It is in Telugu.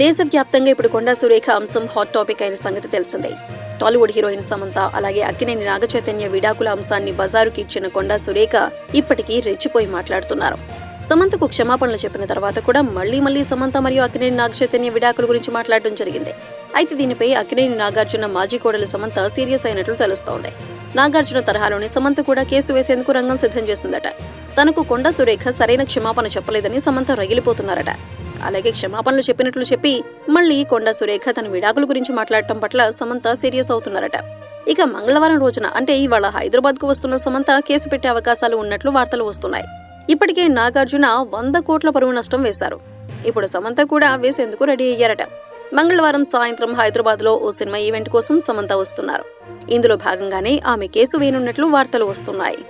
దేశవ్యాప్తంగా ఇప్పుడు కొండా సురేఖ అంశం హాట్ టాపిక్ అయిన సంగతి తెలిసిందే. టాలీవుడ్ హీరోయిన్ సమంత అలాగే అక్కినేని నాగచైతన్య విడాకుల అంశాన్ని బజారుకి ఇచ్చిన కొండా సురేఖ ఇప్పటికీ రెచ్చిపోయి మాట్లాడుతున్నారు. సమంతకు క్షమాపణలు చెప్పిన తర్వాత కూడా మళ్ళీ మళ్ళీ సమంత మరియు అక్కినేని నాగచైతన్య విడాకుల గురించి మాట్లాడడం జరిగింది. అయితే దీనిపై అక్కినేని నాగార్జున మాజీ కోడలు సమంత సీరియస్ అయినట్లు తెలుస్తోంది. నాగార్జున తరహాలోనే సమంత కూడా కేసు వేసేందుకు రంగం సిద్ధం చేసిందట. తనకు కొండ సురేఖ సరైన క్షమాపణ చెప్పలేదని సమంత రగిలిపోతున్నారట. అలాగే క్షమాపణలు చెప్పినట్లు చెప్పి మళ్ళీ కొండ సురేఖ తన విడాకుల గురించి మాట్లాడటం పట్ల సమంత సీరియస్ అవుతున్నారట. ఇక మంగళవారం రోజున అంటే ఇవాళ హైదరాబాద్కు వస్తున్న సమంత కేసు పెట్టే అవకాశాలు ఉన్నట్లు వార్తలు వస్తున్నాయి. ఇప్పటికే నాగార్జున వంద కోట్ల పరువు నష్టం వేశారు. ఇప్పుడు సమంత కూడా వేసేందుకు రెడీ అయ్యారట. మంగళవారం సాయంత్రం హైదరాబాద్లో ఓ సినిమా ఈవెంట్ కోసం సమంత వస్తున్నారు. ఇందులో భాగంగానే ఆమె కేసు వేయనున్నట్లు వార్తలు వస్తున్నాయి.